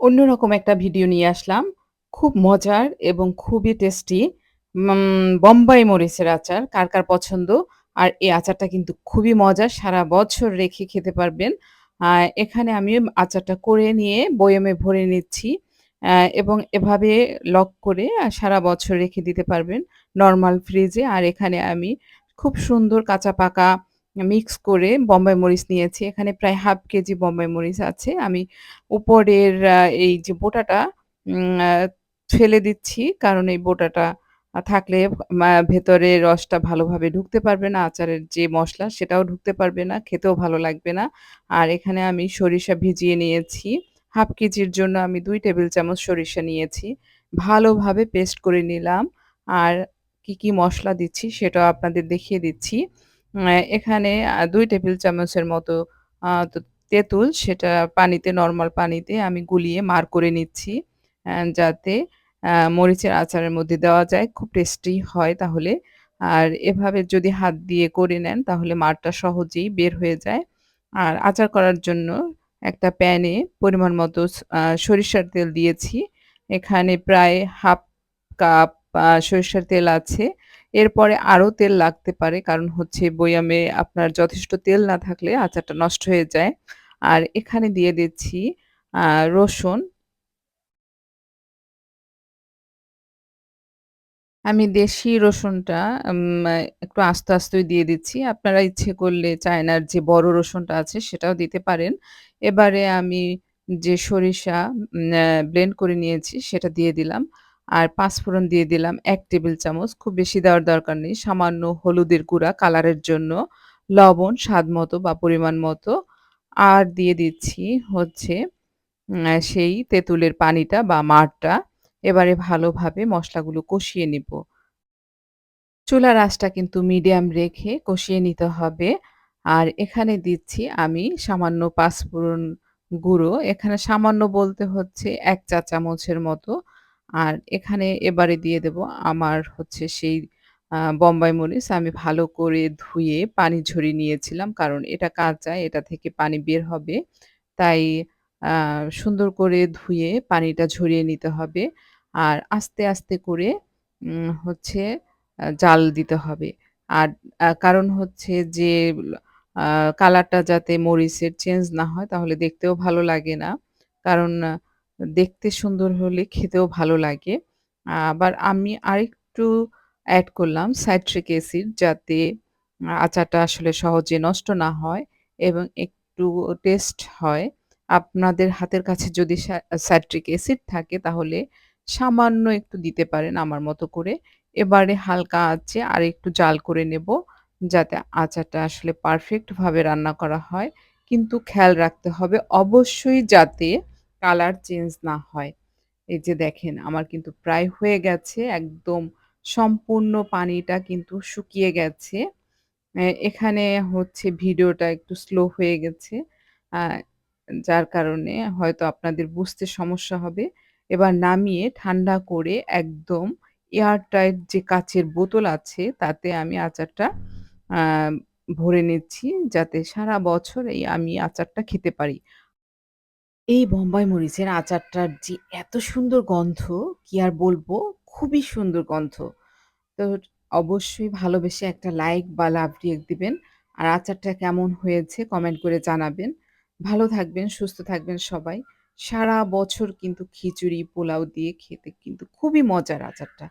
অন্যরকম একটা ভিডিও নিয়ে আসলাম। খুব মজার এবং খুবই টেস্টি বোম্বাই মরিচের আচার। কার, কার পছন্দ? আর এই আচারটা কিন্তু খুবই মজার। সারা বছর রেখে খেতে পারবেন। এখানে আমি আচারটা করে নিয়ে বয়ামে ভরে নিচ্ছি। এবং এভাবে লক করে সারা বছর রেখে দিতে পারবেন নর্মাল ফ্রিজে। আর এখানে আমি খুব সুন্দর কাঁচা পাকা মিক্স করে বোম্বাই মরিচ নিয়েছি। এখানে প্রায় 1/2 কেজি বোম্বাই মরিচ আছে। আমি উপরের এই যে বোটাটা ফেলে দিচ্ছি। কারণ এই বোটাটা থাকলে ভেতরে রসটা ভালোভাবে ঢুকতে পারবে না। আচারের যে মশলা সেটাও ঢুকতে পারবে না। খেতেও ভালো লাগবে না। আর এখানে আমি সরিষা ভিজিয়ে নিয়েছি। 1/2 কেজির জন্য আমি দুই টেবিল চামচ সরিষা নিয়েছি। ভালোভাবে পেস্ট করে নিলাম। আর কি, কি মশলা দিচ্ছি সেটাও আপনাদের দেখিয়ে দিচ্ছি। এখানে ২ টেবিল চামচের মতো তেঁতুল সেটা পানিতে, নর্মাল পানিতে আমি গুলিয়ে মার করে নিচ্ছি। যাতে মরিচের আচারের মধ্যে দেওয়া যায়। খুব টেস্টি হয় তাহলে। আর এভাবে যদি হাত দিয়ে করে নেন তাহলে মারটা সহজেই বের হয়ে যায়। আর আচার করার জন্য একটা প্যানে পরিমাণ মতো সরিষার তেল দিয়েছি। এখানে প্রায় 1/2 কাপ সরিষার তেল আছে। এরপরে আরও তেল লাগতে পারে। কারণ হচ্ছে বয়ামে আপনার যথেষ্ট তেল না থাকলে আচারটা নষ্ট হয়ে যায়। আর এখানে দিয়ে দিচ্ছি রসুন। আমি দেশি রসুনটা একটু আস্তে আস্তই দিয়ে দিচ্ছি। আপনারা ইচ্ছে করলে চায়নার যে বড় রসুনটা আছে সেটাও দিতে পারেন। এবারে আমি যে সরিষা ব্লেন্ড করে নিয়েছি সেটা দিয়ে দিলাম। আর পাঁচফোড়ন দিয়ে দিলাম এক টেবিল চামচ। খুব বেশি দেওয়ার দরকার নেই। সামান্য হলুদের গুঁড়া কালারের জন্য, লবণ স্বাদ মতো বা পরিমাণ মতো। আর দিয়ে দিচ্ছি হচ্ছে সেই তেঁতুলের পানিটা বা মারটা। এবারে ভালোভাবে মশলাগুলো কষিয়ে নিব। চুলার আঁচটা কিন্তু মিডিয়াম রেখে কষিয়ে নিতে হবে। আর এখানে দিচ্ছি আমি সামান্য পাঁচফোড়ন গুঁড়ো। এখানে সামান্য বলতে হচ্ছে এক চা চামচের মতো। আর এখানে এবারে দিয়ে দেব আমার হচ্ছে সেই বোম্বাই মরিচ। আমি ভালো করে ধুয়ে পানি ঝরিয়ে নিয়েছিলাম। কারণ এটা কাঁচা, এটা থেকে পানি বের হবে। তাই সুন্দর করে ধুয়ে পানিটা ঝরিয়ে নিতে হবে। আর আস্তে, আস্তে করে হচ্ছে জাল দিতে হবে। আর কারণ হচ্ছে যে কালারটা যাতে মরিচের চেঞ্জ না হয় তাহলে দেখতেও ভালো লাগে না। কারণ দেখতে সুন্দর হলে খেতেও ভালো লাগে। আবার আমি আরেকটু অ্যাড করলাম সাইট্রিক অ্যাসিড যাতে আচারটা আসলে সহজে নষ্ট না হয় এবং একটু টেস্ট হয়। আপনাদের হাতের কাছে যদি সাইট্রিক অ্যাসিড থাকে তাহলে সামান্য একটু দিতে পারেন আমার মতো করে। এবারে হালকা আছে আর একটু জাল করে নেব। যাতে আচারটা আসলে পারফেক্টভাবে রান্না করা হয়। কিন্তু খেয়াল রাখতে হবে অবশ্যই যাতে কালার চেঞ্জ না হয়। এই যে দেখেন, আমার কিন্তু প্রায় হয়ে গেছে। একদম সম্পূর্ণ পানিটা কিন্তু শুকিয়ে গেছে। এখানে হচ্ছে ভিডিওটা একটু স্লো হয়ে গেছে। যার কারণে হয়তো আপনাদের বুঝতে সমস্যা হবে। এবার নামিয়ে ঠান্ডা করে একদম এয়ারটাইট যে কাচের বোতল আছে, তাতে আমি আচারটা ভরে নিচ্ছি, যাতে সারা বছর এই আমি আচারটা খেতে পারি। এই বোম্বাই মরিচের আচারটার যে এত সুন্দর গন্ধ কি আর বলব? খুবই সুন্দর গন্ধ। তো অবশ্যই ভালোবেসে একটা লাইক বা লাভ রিঅ্যাক্ট দিবেন। আর আচারটা কেমন হয়েছে কমেন্ট করে জানাবেন। ভালো থাকবেন, সুস্থ থাকবেন সবাই। সারা বছর কিন্তু খিচুড়ি, পোলাও দিয়ে খেতে কিন্তু খুবই মজার আচারটা।